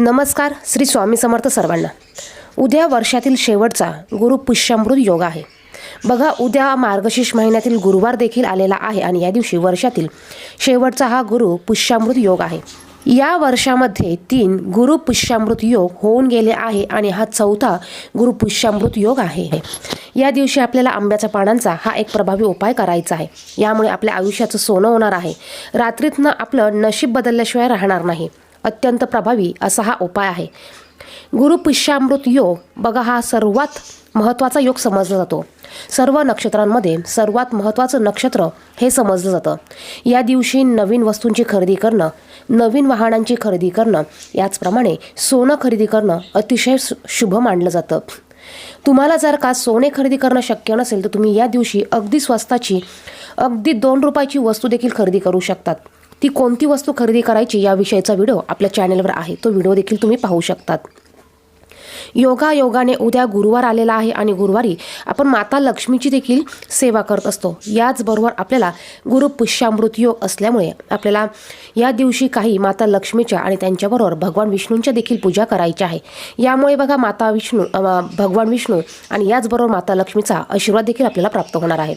नमस्कार श्री स्वामी समर्थ सर्वांना. उद्या वर्षातील शेवटचा गुरु पुष्यामृत योग आहे. बघा उद्या मार्गशीर्ष महिन्यातील गुरुवार देखील आलेला आहे आणि या दिवशी वर्षातील शेवटचा हा गुरु पुष्यामृत योग आहे. या वर्षामध्ये तीन गुरु पुष्यामृत योग होऊन गेले आहे आणि हा चौथा गुरु पुष्यामृत योग आहे. या दिवशी आपल्याला आंब्याच्या पानांचा हा एक प्रभावी उपाय करायचा आहे. यामुळे आपल्या आयुष्याचं सोनं होणार आहे. रात्रीतनं आपलं नशीब बदलल्याशिवाय राहणार नाही. अत्यंत प्रभावी असा हा उपाय आहे. गुरुपुष्यामृत योग बघा हा सर्वात महत्त्वाचा योग समजला जातो. सर्व नक्षत्रांमध्ये सर्वात महत्त्वाचं नक्षत्र हे समजलं जातं. या दिवशी नवीन वस्तूंची खरेदी करणं नवीन वाहनांची खरेदी करणं याचप्रमाणे सोनं खरेदी करणं अतिशय शु- शुभ मानलं जातं. तुम्हाला जर का सोने खरेदी करणं शक्य नसेल तर तुम्ही या दिवशी अगदी स्वस्ताची अगदी दोन रुपयाची वस्तू देखील खरेदी करू शकतात. ती कोणती वस्तू खरेदी करायची याविषयीचा व्हिडिओ आपल्या चॅनेलवर आहे. तो व्हिडिओ देखील तुम्ही पाहू शकतात. योगा योगाने उद्या गुरुवार आलेला आहे आणि गुरुवारी आपण माता लक्ष्मीची देखील सेवा करत असतो. याचबरोबर आपल्याला गुरु पुष्यामृत योग असल्यामुळे आपल्याला या दिवशी काही माता लक्ष्मीच्या आणि त्यांच्याबरोबर भगवान विष्णूंच्या देखील पूजा करायची आहे. यामुळे बघा माता विष्णू भगवान विष्णू आणि याचबरोबर माता लक्ष्मीचा आशीर्वाद देखील आपल्याला प्राप्त होणार आहे.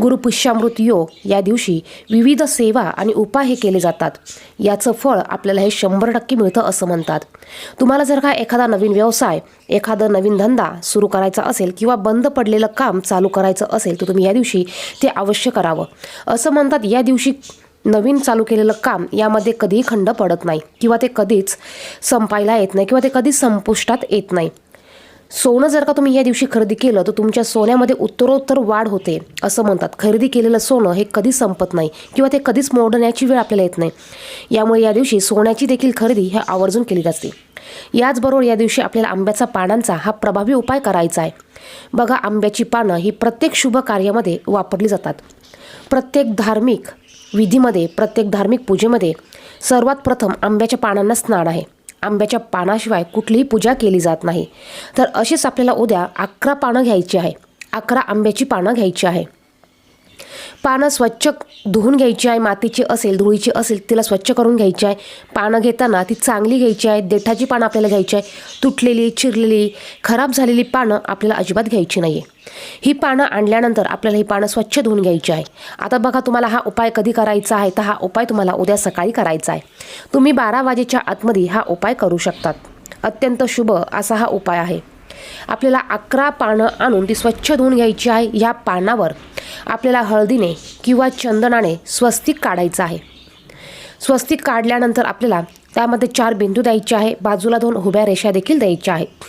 गुरुपुष्यामृत योग या दिवशी विविध सेवा आणि उपाय हे केले जातात. याचं फळ आपल्याला हे शंभर टक्के मिळतं असं म्हणतात. तुम्हाला जर का एखादा नवीन व्यवसाय एखादा नवीन धंदा सुरू करायचा असेल किंवा बंद पडलेलं काम चालू करायचं असेल तर तुम्ही या दिवशी ते अवश्य करावं. असं म्हणतात या दिवशी नवीन चालू केलेलं काम यामध्ये कधीही खंड पडत नाही किंवा ते कधीच संपायला येत नाही किंवा ते कधीच संपुष्टात येत नाही. सोनं जर का तुम्ही या दिवशी खरेदी केलं तर तुमच्या सोन्यामध्ये उत्तरोत्तर वाढ होते असं म्हणतात. खरेदी केलेलं सोनं हे कधीच संपत नाही किंवा ते कधीच मोडण्याची वेळ आपल्याला येत नाही. यामुळे या दिवशी सोन्याची देखील खरेदी ह्या आवर्जून केली जाते. याचबरोबर या दिवशी आपल्याला आंब्याचा पानांचा हा प्रभावी उपाय करायचा आहे. बघा आंब्याची पानं ही प्रत्येक शुभ कार्यामध्ये वापरली जातात. प्रत्येक धार्मिक विधीमध्ये प्रत्येक धार्मिक पूजेमध्ये सर्वात प्रथम आंब्याच्या पानांना स्नान आहे. आंब्याच्या पानाशिवाय कुठलीही पूजा केली जात नाही. तर अशीच आपल्याला उद्या अकरा पानं घ्यायची आहे. अकरा आंब्याची पानं घ्यायची आहे. पानं स्वच्छ धुवून घ्यायची आहे मातीची असेल धुळीची असेल तिला स्वच्छ करून घ्यायची आहे. पानं घेताना ती चांगली घ्यायची आहे देठाची पानं आपल्याला घ्यायची आहे. तुटलेली चिरलेली खराब झालेली पानं आपल्याला अजिबात घ्यायची नाही आहे ही पानं आणल्यानंतर आपल्याला ही पानं स्वच्छ धुवून घ्यायची आहे. आता बघा तुम्हाला हा उपाय कधी करायचा आहे तर हा उपाय तुम्हाला उद्या सकाळी करायचा आहे. तुम्ही बारा वाजेच्या आतमध्ये हा उपाय करू शकतात. अत्यंत शुभ असा हा उपाय आहे. आपल्याला अकरा पानं आणून ती स्वच्छ धुवून घ्यायची आहे ह्या पानावर. आपल्याला हळदीने किंवा चंदनाने स्वस्तिक काढायचं आहे. स्वस्तिक काढल्यानंतर आपल्याला त्यामध्ये चार बिंदू द्यायचे आहे. बाजूला दोन उभ्या रेषा देखील द्यायच्या आहेत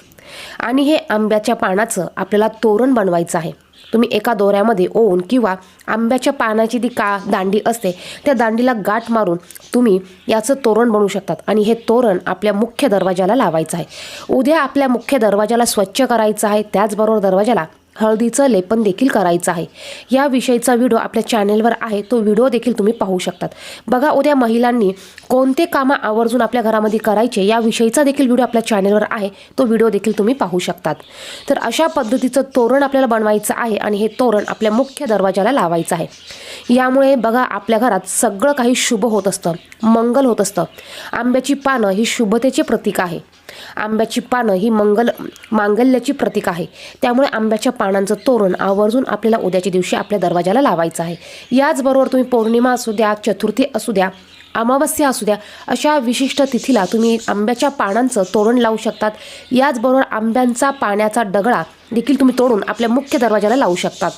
आणि हे आंब्याच्या पानाचं आपल्याला तोरण बनवायचं आहे. तुम्ही एका दोऱ्यामध्ये ओवून किंवा आंब्याच्या पानाची ती का दांडी असते त्या दांडीला गाठ मारून तुम्ही याचं तोरण बनवू शकतात. आणि हे तोरण आपल्या मुख्य दरवाजाला लावायचं आहे. उद्या आपल्या मुख्य दरवाजाला स्वच्छ करायचं आहे. त्याचबरोबर दरवाजाला हळदीचं लेपन देखील करायचं आहे. या विषयीचा व्हिडिओ आपल्या चॅनेलवर आहे. तो व्हिडिओ देखील तुम्ही पाहू शकतात. बघा उद्या महिलांनी कोणते कामं आवर्जून आपल्या घरामध्ये करायचे याविषयीचा देखील व्हिडिओ आपल्या चॅनेलवर आहे. तो व्हिडिओ देखील तुम्ही पाहू शकतात. तर अशा पद्धतीचं तोरण आपल्याला बनवायचं आहे आणि हे तोरण आपल्या मुख्य दरवाजाला लावायचं आहे. यामुळे बघा आपल्या घरात सगळं काही शुभ होत असतं. मंगल होत असतं. आंब्याची पानं ही शुभतेचे प्रतीक आहे. आंब्याची पानं ही मंगल मांगल्याची प्रतीक आहे. त्यामुळे आंब्याच्या पानांचं तोरण आवर्जून आपल्याला उद्याच्या दिवशी आपल्या दरवाजाला लावायचं आहे. याचबरोबर तुम्ही पौर्णिमा असू द्या चतुर्थी असू द्या अमावस्या असू द्या अशा विशिष्ट तिथीला तुम्ही आंब्याच्या पानांचं तोरण लावू शकतात. याचबरोबर आंब्यांचा पाण्याचा दगडा देखील तुम्ही तोडून आपल्या मुख्य दरवाजाला लावू शकतात.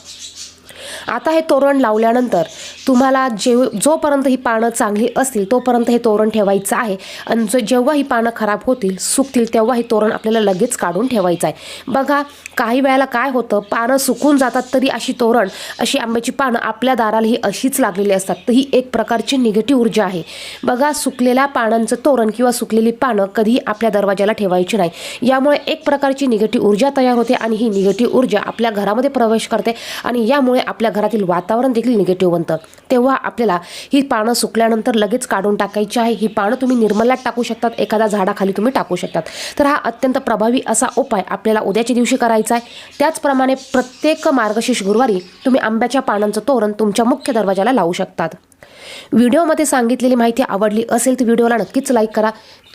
आता हे तोरण लावल्यानंतर तुम्हाला जेव जोपर्यंत ही पानं चांगली असतील तोपर्यंत हे तोरण ठेवायचं आहे. आणि जो जेव्हा ही पानं खराब होतील सुकतील तेव्हा हे तोरण आपल्याला लगेच काढून ठेवायचं आहे. बघा काही वेळेला काय होतं पानं सुकून जातात तरी अशी तोरण अशी आंब्याची पानं आपल्या दाराला ही अशीच लागलेली असतात. तर ही एक प्रकारची निगेटिव्ह ऊर्जा आहे. बघा सुकलेल्या पानांचं तोरण किंवा सुकलेली पानं कधीही आपल्या दरवाजाला ठेवायची नाही. यामुळे एक प्रकारची निगेटिव्ह ऊर्जा तयार होते आणि ही निगेटिव्ह ऊर्जा आपल्या घरामध्ये प्रवेश करते आणि यामुळे आपल्या घरातील वातावरण देखील निगेटिव्ह बनतं. तेव्हा आपल्याला ही पानं सुकल्यानंतर लगेच काढून टाकायची आहे. ही पानं तुम्ही निर्मल्यात टाकू शकतात एखाद्या झाडाखाली तुम्ही टाकू शकतात. तर हा अत्यंत प्रभावी असा उपाय आपल्याला उद्याच्या दिवशी करायचा आहे. त्याचप्रमाणे प्रत्येक मार्गशीर्ष गुरुवारी तुम्ही आंब्याच्या पानांचं तोरण तुमच्या मुख्य दरवाजाला लावू शकतात. व्हिडिओमध्ये सांगितलेली माहिती आवडली असेल तर व्हिडिओला नक्कीच लाईक करा.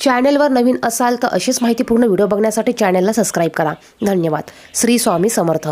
चॅनेलवर नवीन असाल तर अशीच माहितीपूर्ण व्हिडिओ बघण्यासाठी चॅनेलला सबस्क्राईब करा. धन्यवाद. श्री स्वामी समर्थ.